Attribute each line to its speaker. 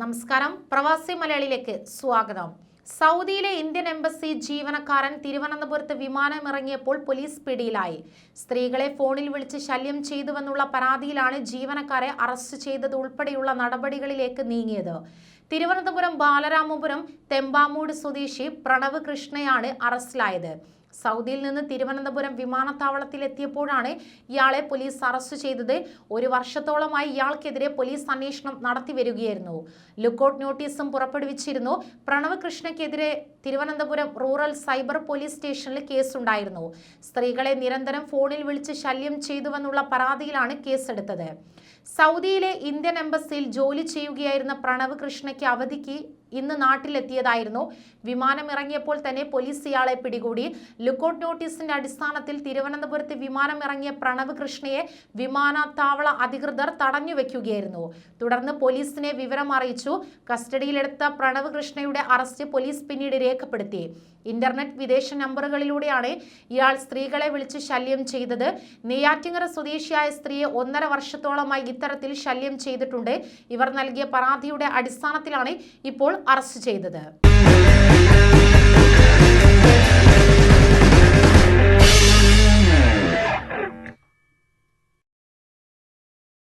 Speaker 1: നമസ്കാരം. പ്രവാസി മലയാളിയിലേക്ക് സ്വാഗതം. സൗദിയിലെ ഇന്ത്യൻ എംബസി ജീവനക്കാരൻ തിരുവനന്തപുരത്ത് വിമാനമിറങ്ങിയപ്പോൾ പോലീസ് പിടിയിലായി. സ്ത്രീകളെ ഫോണിൽ വിളിച്ച് ശല്യം ചെയ്തുവെന്നുള്ള പരാതിയിലാണ് ജീവനക്കാരെ അറസ്റ്റ് ചെയ്തത് ഉൾപ്പെടെയുള്ള നടപടികളിലേക്ക് നീങ്ങിയത്. തിരുവനന്തപുരം ബാലരാമപുരം തെമ്പാമൂട് സ്വദേശി പ്രണവ് കൃഷ്ണയാണ് അറസ്റ്റിലായത്. സൗദിയിൽ നിന്ന് തിരുവനന്തപുരം വിമാനത്താവളത്തിൽ എത്തിയപ്പോഴാണ് ഇയാളെ പോലീസ് അറസ്റ്റ് ചെയ്തത്. ഒരു വർഷത്തോളമായി ഇയാൾക്കെതിരെ പോലീസ് അന്വേഷണം നടത്തി വരികയായിരുന്നു. ലുക്കൌട്ട് നോട്ടീസും പുറപ്പെടുവിച്ചിരുന്നു. പ്രണവ് കൃഷ്ണയ്ക്കെതിരെ തിരുവനന്തപുരം റൂറൽ സൈബർ പോലീസ് സ്റ്റേഷനിൽ കേസുണ്ടായിരുന്നു. സ്ത്രീകളെ നിരന്തരം ഫോണിൽ വിളിച്ച് ശല്യം ചെയ്തുവെന്നുള്ള പരാതിയിലാണ് കേസെടുത്തത്. സൗദിയിലെ ഇന്ത്യൻ എംബസിയിൽ ജോലി ചെയ്യുകയായിരുന്ന പ്രണവ് കൃഷ്ണയ്ക്ക് അവധിക്ക് ഇന്ന് നാട്ടിലെത്തിയതായിരുന്നു. വിമാനം ഇറങ്ങിയപ്പോൾ തന്നെ പോലീസ് ഇയാളെ പിടികൂടി. ലുക്കൌട്ട് നോട്ടീസിന്റെ അടിസ്ഥാനത്തിൽ തിരുവനന്തപുരത്ത് വിമാനം ഇറങ്ങിയ പ്രണവ് കൃഷ്ണയെ വിമാനത്താവള അധികൃതർ തടഞ്ഞു വെക്കുകയായിരുന്നു. തുടർന്ന് പോലീസിനെ വിവരം അറിയിച്ചു. കസ്റ്റഡിയിലെടുത്ത പ്രണവ് കൃഷ്ണയുടെ അറസ്റ്റ് പോലീസ് പിന്നീട് രേഖപ്പെടുത്തി. ഇന്റർനെറ്റ് വിദേശ നമ്പറുകളിലൂടെയാണ് ഇയാൾ സ്ത്രീകളെ വിളിച്ച് ശല്യം ചെയ്തത്. നെയ്യാറ്റിങ്ങര സ്വദേശിയായ സ്ത്രീയെ ഒന്നര വർഷത്തോളമായി ഇത്തരത്തിൽ ശല്യം ചെയ്തിട്ടുണ്ട്. ഇവർ നൽകിയ പരാതിയുടെ അടിസ്ഥാനത്തിലാണ് ഇപ്പോൾ അറസ്റ്റ് ചെയ്തത്.